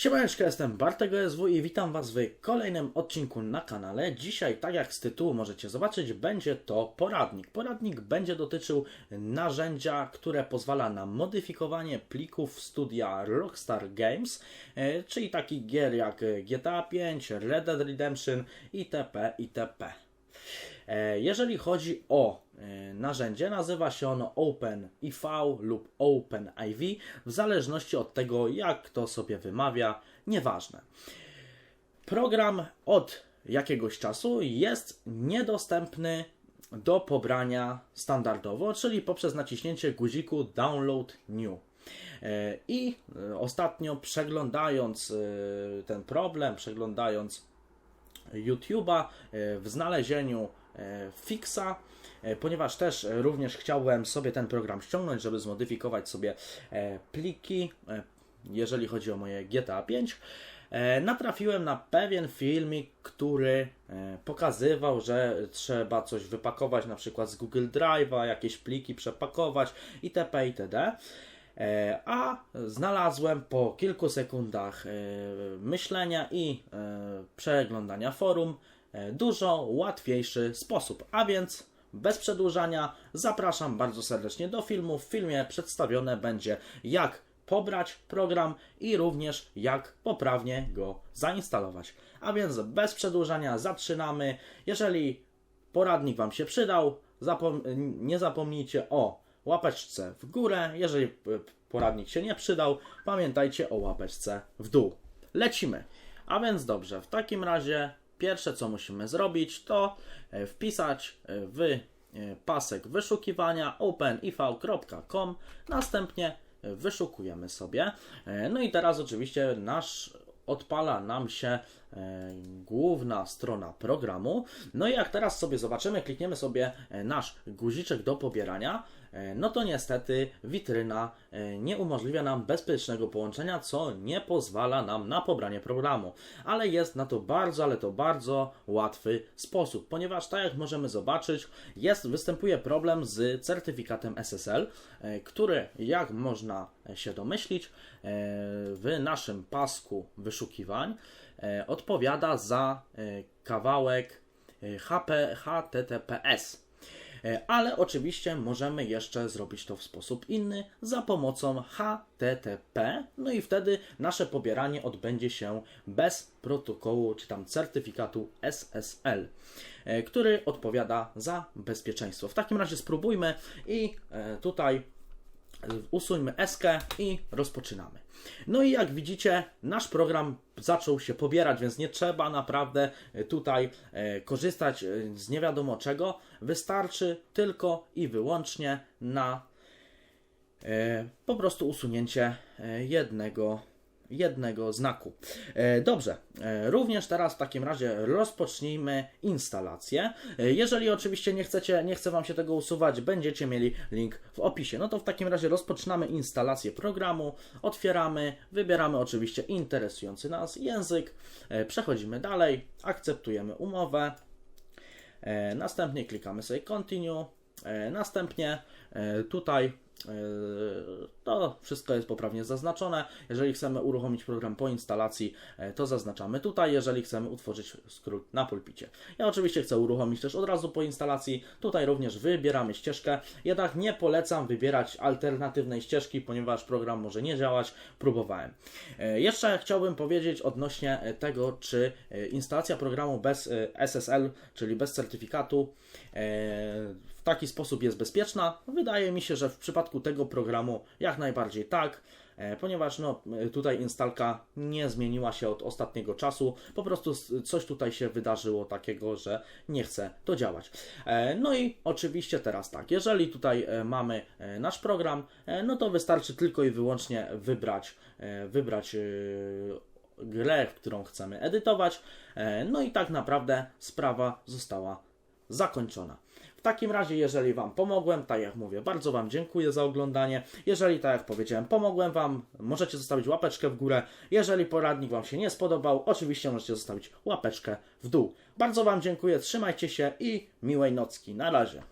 Siemaneczko, jestem Bartek OSW i witam Was w kolejnym odcinku na kanale. Dzisiaj, tak jak z tytułu możecie zobaczyć, będzie to poradnik. Poradnik będzie dotyczył narzędzia, które pozwala na modyfikowanie plików studia Rockstar Games, e, czyli takich gier jak GTA 5, Red Dead Redemption itp. itp. E, Jeżeli chodzi o e, narzędzie, nazywa się ono OpenIV lub OpenIV, w zależności od tego, jak to sobie wymawia, nieważne. Program od jakiegoś czasu jest niedostępny do pobrania standardowo, czyli poprzez naciśnięcie guziku Download New. E, I ostatnio przeglądając ten problem, przeglądając YouTube'a w znalezieniu fixa, e, ponieważ też e, również chciałem sobie ten program ściągnąć, żeby zmodyfikować sobie e, pliki, e, jeżeli chodzi o moje GTA 5. e, Natrafiłem na pewien filmik, który e, pokazywał, że trzeba coś wypakować na przykład z Google Drive'a, jakieś pliki przepakować itp. itd. E, A znalazłem po kilku sekundach e, myślenia i e, przeglądania forum e, dużo łatwiejszy sposób. A więc bez przedłużania zapraszam bardzo serdecznie do filmu. W filmie przedstawione będzie jak pobrać program i również jak poprawnie go zainstalować. A więc bez przedłużania zaczynamy. Jeżeli poradnik Wam się przydał, zapom- nie zapomnijcie o łapeczce w górę. Jeżeli poradnik się nie przydał, pamiętajcie o łapeczce w dół. Lecimy. A więc dobrze, w takim razie pierwsze co musimy zrobić to e, wpisać e, w e, pasek wyszukiwania openiv.com, następnie wyszukujemy sobie. No i teraz oczywiście nasz odpala nam się główna strona programu. No i jak teraz sobie zobaczymy, klikniemy sobie e, nasz guziczek do pobierania, e, no to niestety witryna e, nie umożliwia nam bezpiecznego połączenia, co nie pozwala nam na pobranie programu. Ale jest na to bardzo, ale to bardzo łatwy sposób, ponieważ tak jak możemy zobaczyć, jest, występuje problem z certyfikatem SSL, e, który jak można się domyślić, e, w naszym pasku wyszukiwań e, odpowiada za e, kawałek e, HP, HTTPS. E, Ale oczywiście możemy jeszcze zrobić to w sposób inny za pomocą HTTP. No i wtedy nasze pobieranie odbędzie się bez protokołu czy tam certyfikatu SSL, e, który odpowiada za bezpieczeństwo. W takim razie spróbujmy i e, tutaj usuńmy eskę i rozpoczynamy. No i jak widzicie, nasz program zaczął się pobierać, więc nie trzeba naprawdę tutaj e, korzystać e, z nie wiadomo czego. Wystarczy tylko i wyłącznie na e, po prostu usunięcie e, jednego jednego znaku. E, Dobrze, e, również teraz w takim razie rozpocznijmy instalację. E, Jeżeli oczywiście nie chcecie, nie chce Wam się tego usuwać, będziecie mieli link w opisie. No to w takim razie rozpoczynamy instalację programu, otwieramy, wybieramy oczywiście interesujący nas język, przechodzimy dalej, akceptujemy umowę, Następnie klikamy sobie Continue. Następnie tutaj to wszystko jest poprawnie zaznaczone. Jeżeli chcemy uruchomić program po instalacji, e, to zaznaczamy tutaj. Jeżeli chcemy utworzyć skrót na pulpicie. Ja oczywiście chcę uruchomić też od razu po instalacji. Tutaj również wybieramy ścieżkę. Jednak nie polecam wybierać alternatywnej ścieżki, ponieważ program może nie działać. Próbowałem. E, Jeszcze chciałbym powiedzieć odnośnie tego, czy instalacja programu bez SSL, czyli bez certyfikatu, taki sposób jest bezpieczna. Wydaje mi się, że w przypadku tego programu jak najbardziej tak, e, ponieważ no, e, tutaj instalka nie zmieniła się od ostatniego czasu. Po prostu coś tutaj się wydarzyło takiego, że nie chce to działać. E, No i oczywiście teraz tak, jeżeli tutaj mamy nasz program, no to wystarczy tylko i wyłącznie wybrać, wybrać grę, którą chcemy edytować. No i tak naprawdę sprawa została zakończona. W takim razie, jeżeli Wam pomogłem, tak jak mówię, bardzo Wam dziękuję za oglądanie. Jeżeli, tak jak powiedziałem, pomogłem Wam, możecie zostawić łapeczkę w górę. Jeżeli poradnik Wam się nie spodobał, oczywiście możecie zostawić łapeczkę w dół. Bardzo Wam dziękuję, trzymajcie się i miłej nocki. Na razie.